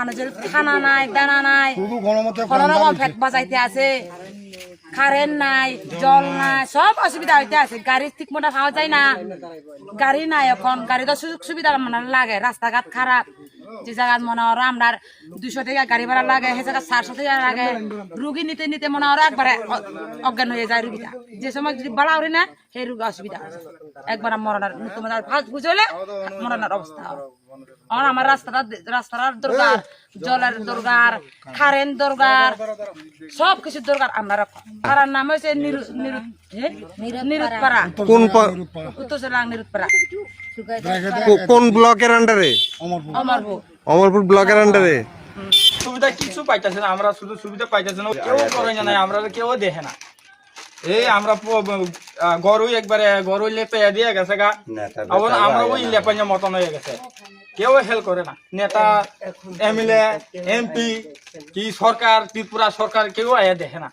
মানুষের খানা নাই দানা নাই কোনো রকম ফেক বাজাইতে আছে কারেন্ট নাই জল নাই সব অসুবিধা হইতে আছে। গাড়ি ঠিক মতো পাওয়া যায় না। গাড়ি নাই এখন গাড়ি তো সুযোগ সুবিধা মানে লাগে রাস্তাঘাট খারাপ। যে জায়গায় মনে হয় আমরা দুশো টাকা গাড়ি ভাড়া লাগে সে জায়গায় চারশো টাকা লাগে রুগী নিতে নিতে মনে হয় একবারে অজ্ঞান হয়ে যায় রুগীটা যে সময় যদি বাড়া না, সেই রুগী অসুবিধা। একবার মরণের তোমার ফাঁস বুঝলে মরণের অবস্থা। আর আমার রাস্তাটা রাস্তার দরকার, জলের দরকার কারেন্ট দরকার সব কিছুর দরকার আমরা পাড়ার নাম হয়েছে নিরুৎপাড়া কোন ব্লকের আন্ডারে অমরপুর ব্লকের আন্ডারে সুবিধা কিছু পাইতেছে না আমরা শুধু সুবিধা পাইতেছে না কেউ করে না আমরা কেউ দেখে না। এই আমরা গরুই একবারে গরুই লেপে দিয়ে গেছে গা। আবার আমরা ওই লেপাইয়া মতন হয়ে গেছে। কেউ হেল্প করে না। নেতা এমএলএ এমপি কি সরকার ত্রিপুরা সরকার কেউ আয়া দেখে না।